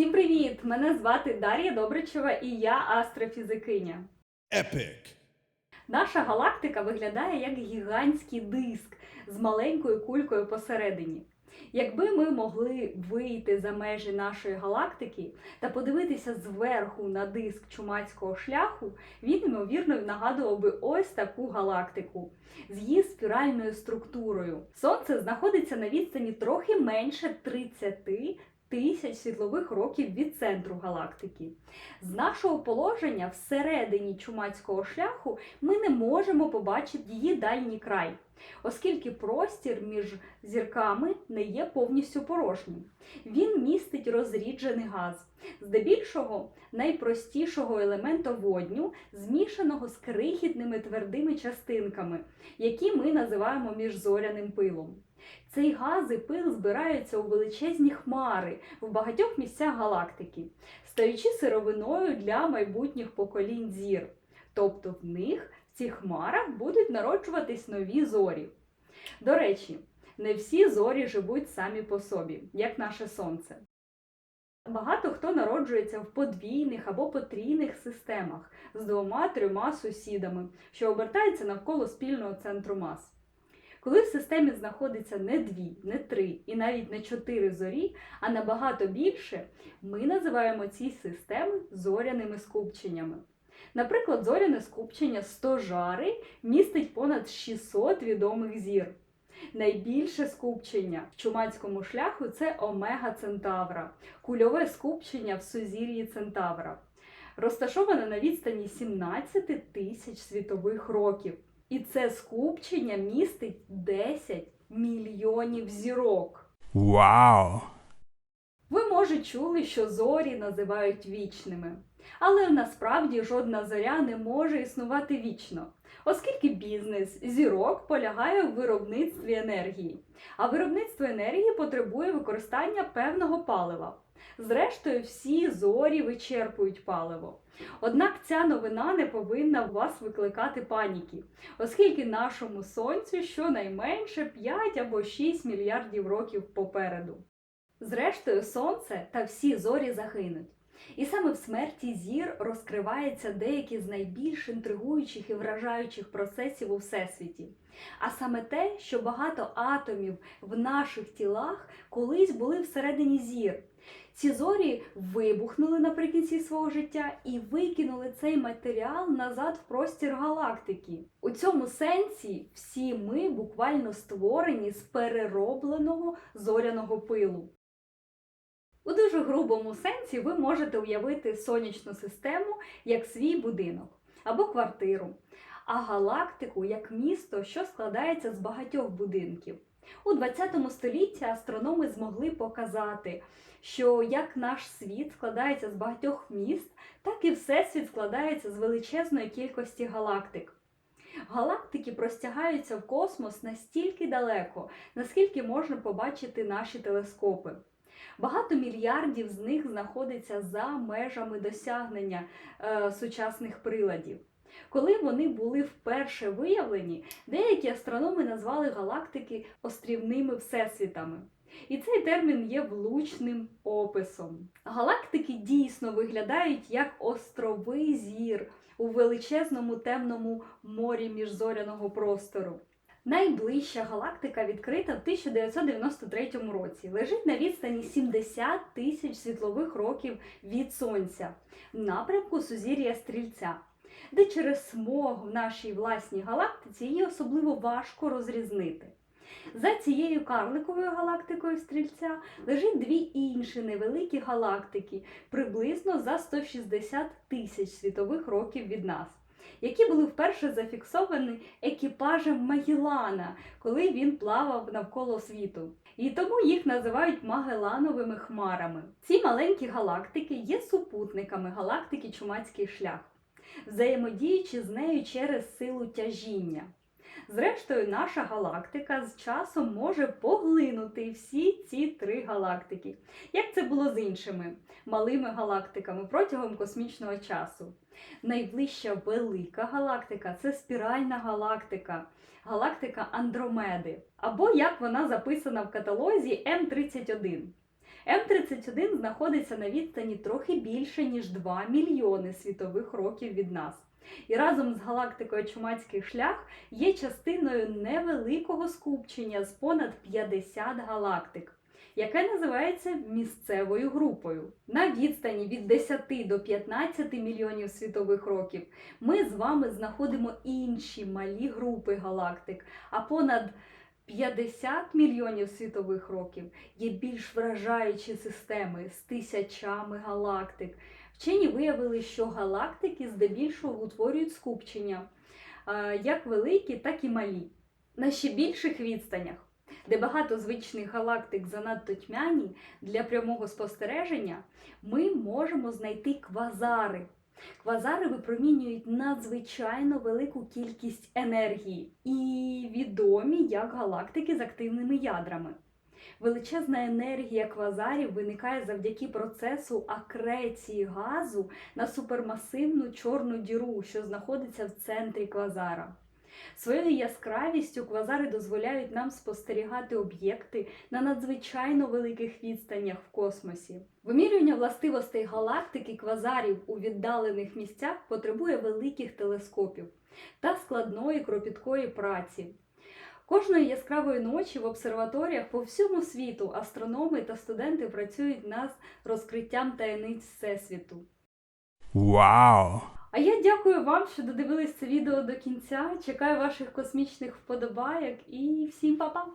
Всім привіт! Мене звати Дар'я Добричева і я астрофізикиня. Epic. Наша галактика виглядає як гігантський диск з маленькою кулькою посередині. Якби ми могли вийти за межі нашої галактики та подивитися зверху на диск чумацького шляху, він ймовірно нагадував би ось таку галактику з її спіральною структурою. Сонце знаходиться на відстані трохи менше 30 тисяч світлових років від центру галактики. З нашого положення всередині чумацького шляху ми не можемо побачити її дальній край, оскільки простір між зірками не є повністю порожнім. Він містить розріджений газ, здебільшого найпростішого елемента водню, змішаного з крихітними твердими частинками, які ми називаємо міжзоряним пилом. Цей газ і пил збираються у величезні хмари в багатьох місцях галактики, стаючи сировиною для майбутніх поколінь зір. Тобто в них в цих хмарах будуть народжуватись нові зорі. До речі, не всі зорі живуть самі по собі, як наше сонце. Багато хто народжується в подвійних або потрійних системах з двома-трьома сусідами, що обертаються навколо спільного центру мас. Коли в системі знаходиться не дві, не три і навіть не чотири зорі, а набагато більше, ми називаємо ці системи зоряними скупченнями. Наприклад, зоряне скупчення Стожари містить понад 600 відомих зір. Найбільше скупчення в чумацькому шляху це Омега Центавра, кульове скупчення в сузір'ї Центавра, розташоване на відстані 17 тисяч світових років. І це скупчення містить 10 мільйонів зірок. Wow. Ви, може, чули, що зорі називають вічними. Але насправді жодна зоря не може існувати вічно, оскільки бізнес зірок полягає в виробництві енергії, а виробництво енергії потребує використання певного палива. Зрештою, всі зорі вичерпують паливо. Однак ця новина не повинна в вас викликати паніки, оскільки нашому сонцю щонайменше 5 або 6 мільярдів років попереду. Зрештою, сонце та всі зорі загинуть. І саме в смерті зір розкриваються деякі з найбільш інтригуючих і вражаючих процесів у всесвіті. А саме те, що багато атомів в наших тілах колись були всередині зір. Ці зорі вибухнули наприкінці свого життя і викинули цей матеріал назад в простір галактики. У цьому сенсі всі ми буквально створені з переробленого зоряного пилу. У дуже грубому сенсі ви можете уявити сонячну систему як свій будинок або квартиру, а галактику як місто, що складається з багатьох будинків. У 20 столітті астрономи змогли показати, що як наш світ складається з багатьох міст, так і Всесвіт складається з величезної кількості галактик. Галактики простягаються в космос настільки далеко, наскільки можна побачити наші телескопи. Багато мільярдів з них знаходиться за межами досягнення е, сучасних приладів. Коли вони були вперше виявлені, деякі астрономи назвали галактики острівними всесвітами. І цей термін є влучним описом. Галактики дійсно виглядають як острови зір у величезному темному морі міжзоряного простору. Найближча галактика відкрита в 1993 році. Лежить на відстані 70 тисяч світлових років від Сонця в напрямку сузір'я Стрільця, де через смог в нашій власній галактиці її особливо важко розрізнити. За цією карликовою галактикою Стрільця лежить дві інші невеликі галактики, приблизно за 160 тисяч світових років від нас які були вперше зафіксовані екіпажем Магеллана, коли він плавав навколо світу. І тому їх називають Магеллановими хмарами. Ці маленькі галактики є супутниками галактики Чумацький шлях, взаємодіючи з нею через силу тяжіння. Зрештою, наша галактика з часом може поглинути всі ці три галактики, як це було з іншими малими галактиками протягом космічного часу. Найближча велика галактика це спіральна галактика, галактика Андромеди, або як вона записана в каталозі М31. М31 знаходиться на відстані трохи більше, ніж 2 мільйони світових років від нас. І разом з галактикою Чумацький шлях є частиною невеликого скупчення з понад 50 галактик, яке називається місцевою групою. На відстані від 10 до 15 мільйонів світових років ми з вами знаходимо інші малі групи галактик, а понад 50 мільйонів світових років є більш вражаючі системи з тисячами галактик. Вчені виявили, що галактики здебільшого утворюють скупчення, як великі, так і малі. На ще більших відстанях, де багато звичних галактик занадто тьмяні для прямого спостереження, ми можемо знайти квазари. Квазари випромінюють надзвичайно велику кількість енергії і відомі як галактики з активними ядрами. Величезна енергія квазарів виникає завдяки процесу акреції газу на супермасивну чорну діру, що знаходиться в центрі квазара. Своєю яскравістю квазари дозволяють нам спостерігати об'єкти на надзвичайно великих відстанях в космосі. Вимірювання властивостей галактик і квазарів у віддалених місцях потребує великих телескопів та складної кропіткої праці. Кожної яскравої ночі в обсерваторіях по всьому світу астрономи та студенти працюють над розкриттям таємниць Всесвіту. Wow. А я дякую вам, що додивились це відео до кінця. Чекаю ваших космічних вподобайок і всім па-па!